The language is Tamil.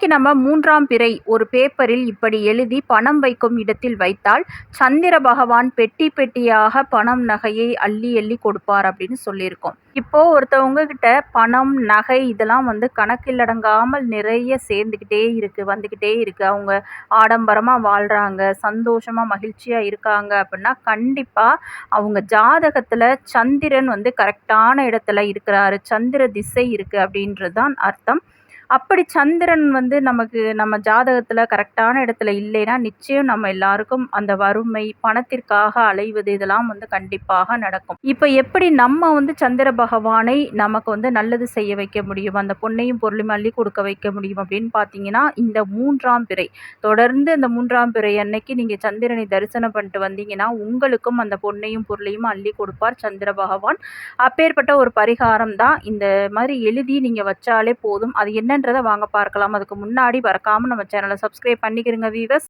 இன்னைக்கு நம்ம மூன்றாம் பிறை ஒரு பேப்பரில் இப்படி எழுதி பணம் வைக்கும் இடத்தில் வைத்தால் சந்திர பகவான் பெட்டி பெட்டியாக பணம் நகையை அள்ளி அள்ளி கொடுப்பார் அப்படின்னு சொல்லியிருக்கோம். இப்போ ஒருத்தவங்க கிட்ட பணம் நகை இதெல்லாம் வந்து கணக்கிலடங்காமல் நிறைய சேர்ந்துக்கிட்டே இருக்கு வந்துக்கிட்டே இருக்கு. அவங்க ஆடம்பரமாக வாழ்கிறாங்க சந்தோஷமாக மகிழ்ச்சியாக இருக்காங்க அப்படின்னா கண்டிப்பாக அவங்க ஜாதகத்தில் சந்திரன் வந்து கரெக்டான இடத்துல இருக்கிறாரு சந்திர திசை இருக்குது அப்படின்றது தான் அர்த்தம். அப்படி சந்திரன் வந்து நமக்கு நம்ம ஜாதகத்தில் கரெக்டான இடத்துல இல்லைன்னா நிச்சயம் நம்ம எல்லாருக்கும் அந்த வறுமை பணத்திற்காக அலைவது இதெல்லாம் வந்து கண்டிப்பாக நடக்கும். இப்போ எப்படி நம்ம வந்து சந்திர பகவானை நமக்கு வந்து நல்லது செய்ய வைக்க முடியும் அந்த பொண்ணையும் பொருளையும் அள்ளி கொடுக்க வைக்க முடியும் அப்படின்னு பார்த்தீங்கன்னா இந்த மூன்றாம் பிறை தொடர்ந்து இந்த மூன்றாம் பிறை அன்னைக்கு நீங்கள் சந்திரனை தரிசனம் பண்ணிட்டு வந்தீங்கன்னா உங்களுக்கும் அந்த பொண்ணையும் பொருளையும் அள்ளி கொடுப்பார் சந்திர பகவான். அப்பேற்பட்ட ஒரு பரிகாரம் தான் இந்த மாதிரி எழுதி நீங்கள் வச்சாலே போதும். அது என்ன என்னன்றதை வாங்க பார்க்கலாம். அதுக்கு முன்னாடி மறக்காமல் நம்ம சேனலை சப்ஸ்கிரைப் பண்ணிக்கிறங்க வீவர்ஸ்